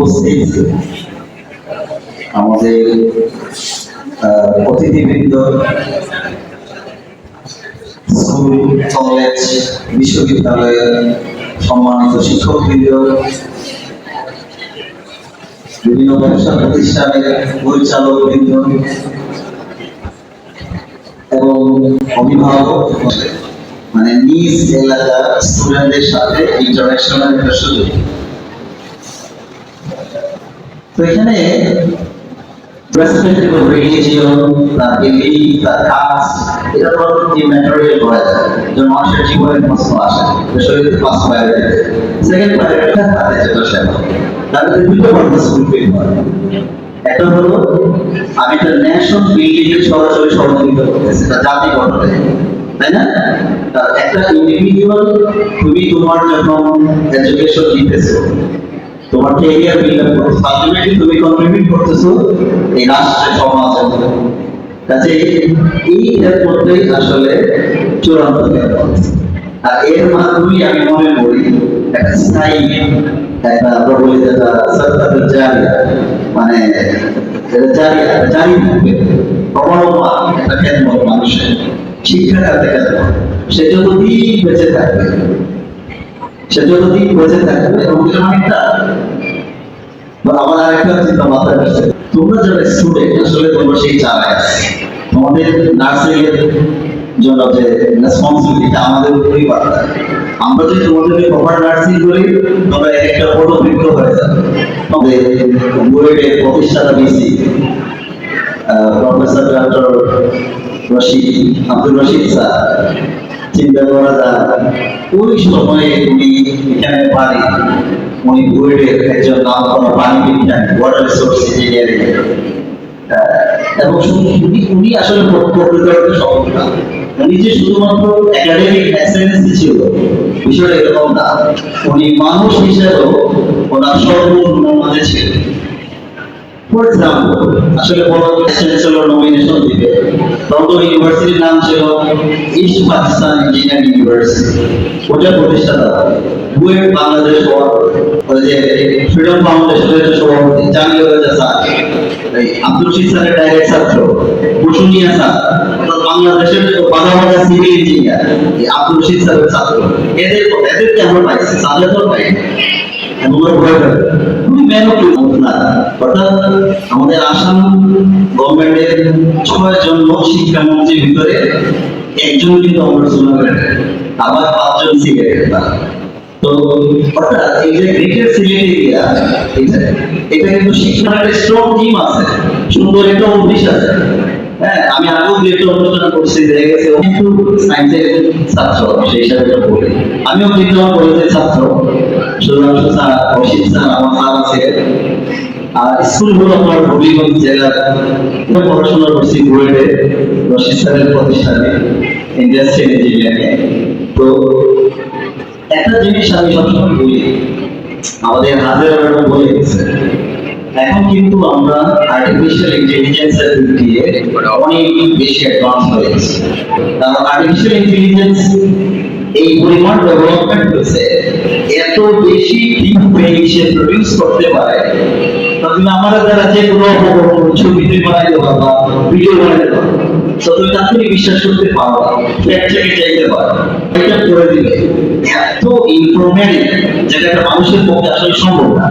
উপস্থিত আমাদের অতিথিবৃন্দ, স্কুল, কলেজ, বিশ্ববিদ্যালয়ের সম্মানিত শিক্ষকবৃন্দ, বিভিন্ন ব্যবসা প্রতিষ্ঠানের পরিচালক বৃন্দ এবং অভিভাবক মানে নিজ এলাকার স্টুডেন্টদের সাথে ইন্টারাকশনের একটা সুযোগ। তো এখানে কাস্ট এটা তো যে ম্যাটেরিয়াল করা যায়। যে মানুষের জীবনের প্রশ্ন আসে, যে সেকেন্ড সেবা করে হলো, আমি একটা ন্যাশনাল বিল্ডিং এর সরাসরি সহযোগিতা করতেছি এটা জাতি গঠনে। তাই না? একটা ইন্ডিভিজুয়াল তুমি তোমার যখন এডুকেশন দিতেছো তোমার ক্যারিয়ার বিল্ড আপ আলটিমেটলি তুমি কন্ট্রিবিউট করতেছো, এই রাষ্ট্রের সমাজের কাজে এই হেল্প করতেই আসলে চূড়ান্ত আর এর মাধ্যমে আমি মনে করি একটা স্থায়ী, একটা জারিয়া মানে জারিয়া জারি থাকবে। একটা খেদমত মানুষের শিক্ষা খাতে সে যতদিন বেঁচে থাকবে সে যতদিন বেঁচে থাকবে এবং বা আমার আরেকটা চিন্তা মাথায় আসছে, তোমরা যারা স্টুডেন্ট আসলে তোমরা সেই চালায় তোমাদের নার্সিং এর জন্য যে রেসপন্সিবিলিটি আমাদের উপরেই বাড়তে আমরা যদি তোমাদেরকে প্রপার নার্সিং করি, তোমরা এক একটা বড় অভিজ্ঞ হয়ে যাবে। তবে বুয়েটের প্রতিষ্ঠাতা VC professor doctor Rashid Abdul Rashid sir চিন্তা করা যায়। ওই সময়ে উনি এখানে পানি উনি বুয়েটের একজন নাম পানি বিজ্ঞানী ওয়াটার রিসোর্স ইঞ্জিনিয়ারিং এবং উনি আসলে যে শুধুমাত্র একাডেমিক ছিল না। উনি মানুষ ওনার ফর এক্সাম্পল আসলে বড় চ্যান্সেলর নমিনেশন দিবে। তখন ইউনিভার্সিটির নাম ছিল ইস্ট পাকিস্তান ইঞ্জিনিয়ারিং ইউনিভার্সিটি। ওটা প্রতিষ্ঠাতা বুয়েট বাংলাদেশ যে ফ্রিডম ফাউন্ডেশনের সভাপতি জামিল রাজা স্যার। আব্দুল স্যারের ডাইরেক্ট ছাত্র কুসুমিয়া স্যার। বাংলাদেশের বাধা বাধা সিভিল ইঞ্জিনিয়ার আব্দুল স্যারের ছাত্র। এদের এদেরকে আমরা পাইছি সাথে তো অর্থাৎ জন লোক তো অর্থাৎ এটা কিন্তু শিক্ষার একটা আছে। সুন্দর একটা অফিস আছে। হ্যাঁ আমি আগেও দু একটা অনুষ্ঠান করছি দেখা গেছে কিন্তু সায়েন্সের ছাত্র, সেই হিসাবে এটা বলি। আমিও বিদ্যমান কলেজের ছাত্র। সুধাংশু স্যার, অসিত স্যার, আমার স্যার আছে। আর স্কুল হলো আমার হবিগঞ্জ জেলার পড়াশোনা করছি বুয়েটে, রশিদ স্যারের প্রতিষ্ঠানে ইন্ডাস্ট্রিয়াল ইঞ্জিনিয়ারিং তো একটা জিনিস আমি সবসময় বলি, আমাদের হাজার বলে গেছে এখন কিন্তু আমরা আর্টিফিশিয়াল ইন্টেলিজেন্সের দিক দিয়ে অনেক বেশি অ্যাডভান্স হয়ে গেছে। কারণ আর্টিফিশিয়াল ইন্টেলিজেন্স এই পরিমাণ ডেভেলপমেন্ট হয়েছে, এত বেশি ডিপ সে প্রডিউস করতে পারে তুমি আমার দ্বারা যে কোনো অপকরণ ছবি তুমি বানাইতে পারবা ভিডিও বানাইতে পারবা। তো তাৎক্ষণিক বিশ্বাস করতে পারবা ফ্যাক্ট চেকে চাইতে পারো। এটা করে দিবে এত ইনফরমেটিভ যেটা একটা মানুষের পক্ষে আসলে সম্ভব না।